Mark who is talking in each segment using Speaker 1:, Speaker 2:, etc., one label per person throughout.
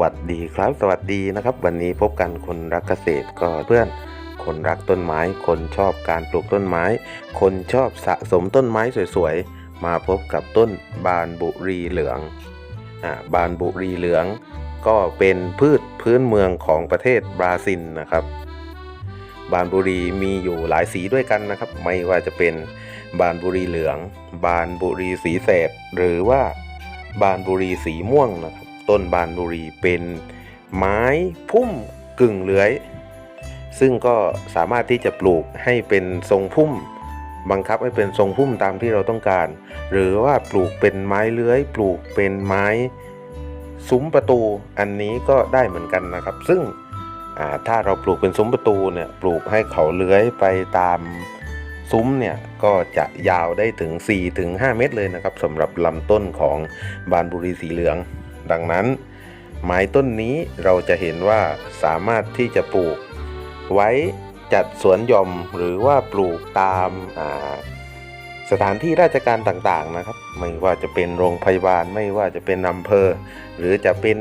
Speaker 1: วัสดีครับ สวัสดีนะครับ วันนี้พบกันคนรักเกษตรก็เพื่อนคนรักต้นไม้ คนชอบการปลูกต้นไม้ คนชอบสะสมต้นไม้สวยๆ มาพบกับต้นบานบุรีเหลืองอ่าบานบุรีเหลือง ก็เป็นพืชพื้นเมืองของประเทศบราซิลนะครับ บานบุรีมีอยู่หลายสีด้วยกันนะครับ ไม่ว่าจะเป็นบานบุรีเหลือง บานบุรีสีแสดหรือว่าบานบุรีสีม่วงนะครับ ต้นบานบุรีเป็นไม้พุ่มกึ่งเลื้อย ซึ่งก็สามารถที่จะปลูกให้เป็นทรงพุ่ม บังคับให้เป็นทรงพุ่มตามที่เราต้องการ หรือว่าปลูกเป็นไม้เลื้อย ปลูกเป็นไม้ซุ้มประตูอันนี้ก็ได้เหมือนกันนะครับ ซึ่งถ้าเราปลูกเป็นซุ้มประตูเนี่ยปลูกให้เขาเลื้อยไปตามซุ้มเนี่ยก็จะยาวได้ถึง 4-5ถึง5เมตรเลยนะครับสำหรับลำต้นของบานบุรีสีเหลือง ดังนั้น ไม้ต้นนี้เราจะเห็นว่าสามารถที่จะปลูก ไว้จัดสวนหย่อมหรือว่าปลูกตามาสถานที่ราชการต่างๆนะครับ ไม่ว่าจะเป็นโรงพยาบาลไม่ว่าจะเป็นอำเภอ หรือจะเป็น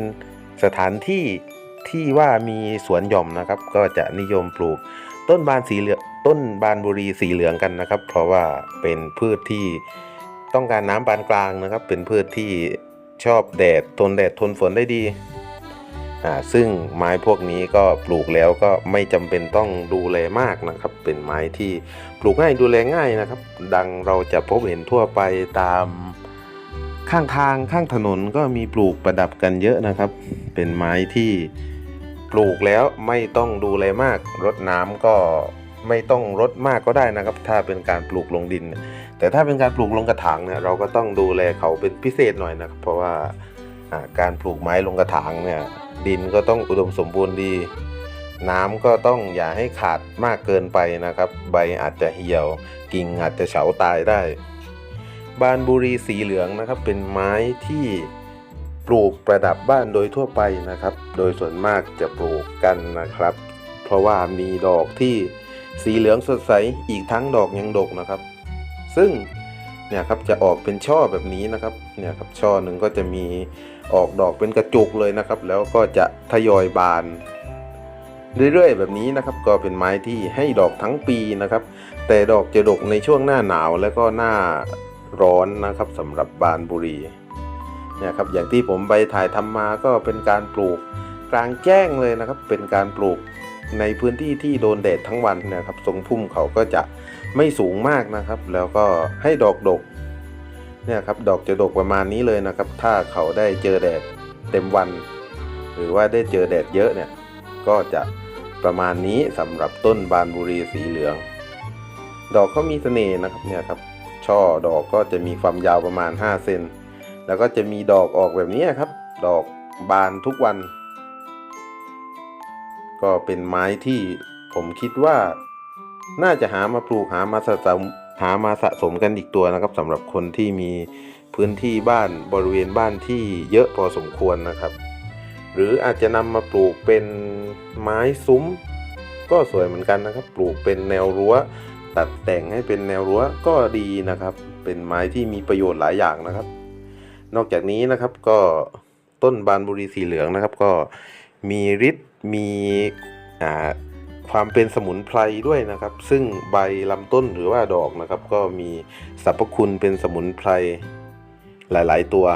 Speaker 1: สถานที่ที่ว่ามีสวนหย่อมนะครับ ก็จะนิยมปลูกต้นบานสีเหลืองต้นบานบุรีสีเหลืองกันนะครับ เพราะว่าเป็นพืชที่ต้องการน้ำปานกลางนะครับ เป็นพืชที่ ชอบแดดทนแดดทนฝนได้ดีอ่าซึ่งไม้พวกนี้ก็ปลูกแล้วก็ไม่จำเป็นต้องดูแลมากนะครับ เป็นไม้ที่ปลูกง่ายดูแลง่ายนะครับ ดังเราจะพบเห็นทั่วไปตามข้างทางข้างถนนก็มีปลูกประดับกันเยอะนะครับ เป็นไม้ที่ปลูกแล้วไม่ต้องดูแลมาก รดน้ำก็ไม่ต้องรดมากก็ได้นะครับ ถ้าเป็นการปลูกลงดิน แต่ถ้าเป็นการปลูกลงกระถางเนี่ยเราก็ต้องดูแลเขาเป็นพิเศษหน่อยนะครับเพราะว่าการปลูกไม้ลงกระถางเนี่ยดินก็ต้องอุดมสมบูรณ์ดี น้ำก็ต้องอย่าให้ขาดมากเกินไปนะครับ ใบอาจจะเหี่ยว กิ่งอาจจะเฉาตายได้ บานบุรีสีเหลืองนะครับ เป็นไม้ที่ปลูกประดับบ้านโดยทั่วไปนะครับ โดยส่วนมากจะปลูกกันนะครับ เพราะว่ามีดอกที่สีเหลืองสดใสอีกทั้งดอกยังดกนะครับ ซึ่งเนี่ยครับจะออกเป็นช่อแบบนี้นะครับเนี่ยครับช่อหนึ่งก็จะมีออกดอกเป็นกระจุกเลยนะครับ แล้วก็จะทยอยบานเรื่อยๆ แบบนี้นะครับก็เป็นไม้ที่ให้ดอกทั้งปีนะครับ แต่ดอกจะดกในช่วงหน้าหนาวและก็หน้าร้อนนะครับสำหรับบานบุรีเนี่ยครับอย่างที่ผมไปถ่ายทำมาก็เป็นการปลูกกลางแจ้งเลยนะครับ เป็นการปลูกในพื้นที่ที่โดนแดดทั้งวันนะครับ ทรงพุ่มเขาก็จะ ไม่สูงมากนะครับ แล้วก็ให้ดอกดกเนี่ยครับดอกจะดกประมาณนี้เลยนะครับ ถ้าเขาได้เจอแดดเต็มวัน หรือว่าได้เจอแดดเยอะเนี่ยก็จะประมาณนี้สำหรับต้นบานบุรีสีเหลือง ดอกเขามีเสน่ห์นะครับเนี่ยครับช่อดอกก็จะมีความยาวประมาณ 5 เซนแล้วก็จะมีดอกออกแบบนี้ครับ ดอกบานทุกวัน ก็เป็นไม้ที่ผมคิดว่า น่าจะหามาปลูกหามาสะสมหามาสะสมกันอีกตัวนะครับสำหรับคนที่มีพื้นที่บ้านบริเวณบ้านที่เยอะพอสมควรนะครับ หรืออาจจะนำมาปลูกเป็นไม้ซุ้ม ก็สวยเหมือนกันนะครับ ปลูกเป็นแนวรั้ว ตัดแต่งให้เป็นแนวรั้วก็ดีนะครับ เป็นไม้ที่มีประโยชน์หลายอย่างนะครับ นอกจากนี้นะครับก็ต้นบานบุรีสีเหลืองนะครับ ก็มีฤทธิ์มีอ่า ความเป็นสมุนไพรด้วยนะครับ ซึ่งใบลำต้นหรือว่าดอกนะครับ ก็มีสรรพคุณเป็นสมุนไพรหลาย ๆ ตัว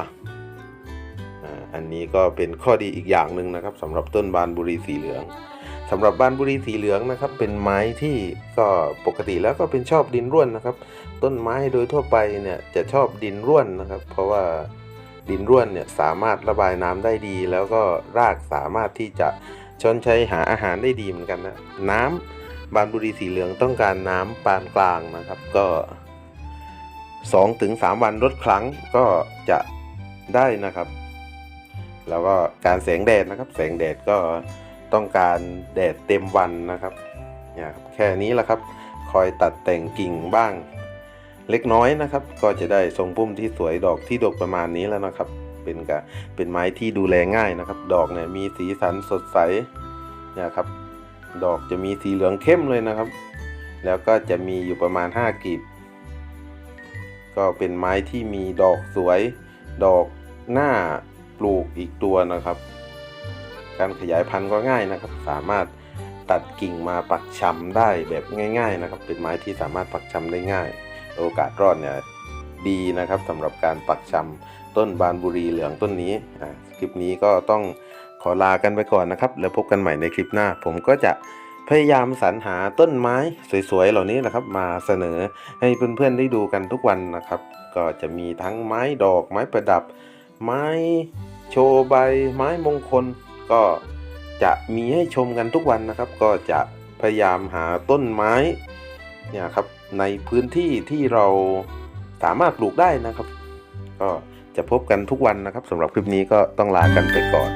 Speaker 1: อันนี้ก็เป็นข้อดีอีกอย่างหนึ่งนะครับสำหรับต้นบานบุรีสีเหลืองสำหรับบานบุรีสีเหลืองนะครับ เป็นไม้ที่ก็ปกติแล้วก็เป็นชอบดินร่วนนะครับ ต้นไม้โดยทั่วไปเนี่ยจะชอบดินร่วนนะครับ เพราะว่าดินร่วนเนี่ยสามารถระบายน้ำได้ดี แล้วก็รากสามารถที่จะ ชอนใช้หาอาหารได้ดีเหมือนกันนะน้ำบานบุรีสีเหลืองต้องการน้ำปานกลางนะครับ ก็2-3ถึง3วันลดครั้งก็จะได้นะครับ แล้วก็การแสงแดดนะครับ แสงแดดก็ต้องการแดดเต็มวันนะครับเนี่ยครับแค่นี้แหละครับ คอยตัดแต่งกิ่งบ้าง เล็กน้อยนะครับ ก็จะได้ทรงพุ่มที่สวยดอกที่ดกประมาณนี้แล้วนะครับ เป็นกะเป็นไม้ที่ดูแลง่ายนะครับ ดอกเนี่ยมีสีสันสดใสนี่ยครับ ดอกจะมีสีเหลืองเข้มเลยนะครับ แล้วก็จะมีอยู่ประมาณ 5กีบ ก็เป็นไม้ที่มีดอกสวย ดอกหน้าปลูกอีกตัวนะครับ การขยายพันธุ์ก็ง่ายนะครับ สามารถตัดกิ่งมาปักชำได้แบบง่าย ๆนะครับ เป็นไม้ที่สามารถปักชำได้ง่าย โอกาสรอดเนี่ย ดีนะครับสำหรับการปักชำต้นบานบุรีเหลืองต้นนี้คลิปนี้ก็ต้องขอลากันไปก่อนนะครับ แล้วพบกันใหม่ในคลิปหน้า ผมก็จะพยายามสรรหาต้นไม้สวยๆ เหล่านี้นะครับ มาเสนอให้เพื่อนๆได้ดูกันทุกวันนะครับ ก็จะมีทั้งไม้ดอกไม้ประดับ ไม้โชว์ใบ ไม้มงคล ก็จะมีให้ชมกันทุกวันนะครับ ก็จะพยายามหาต้นไม้เนี่ยครับในพื้นที่ที่เรา สามารถปลูกได้นะครับ ก็จะพบกันทุกวันนะครับสำหรับคลิปนี้ก็ต้องลากันไปก่อน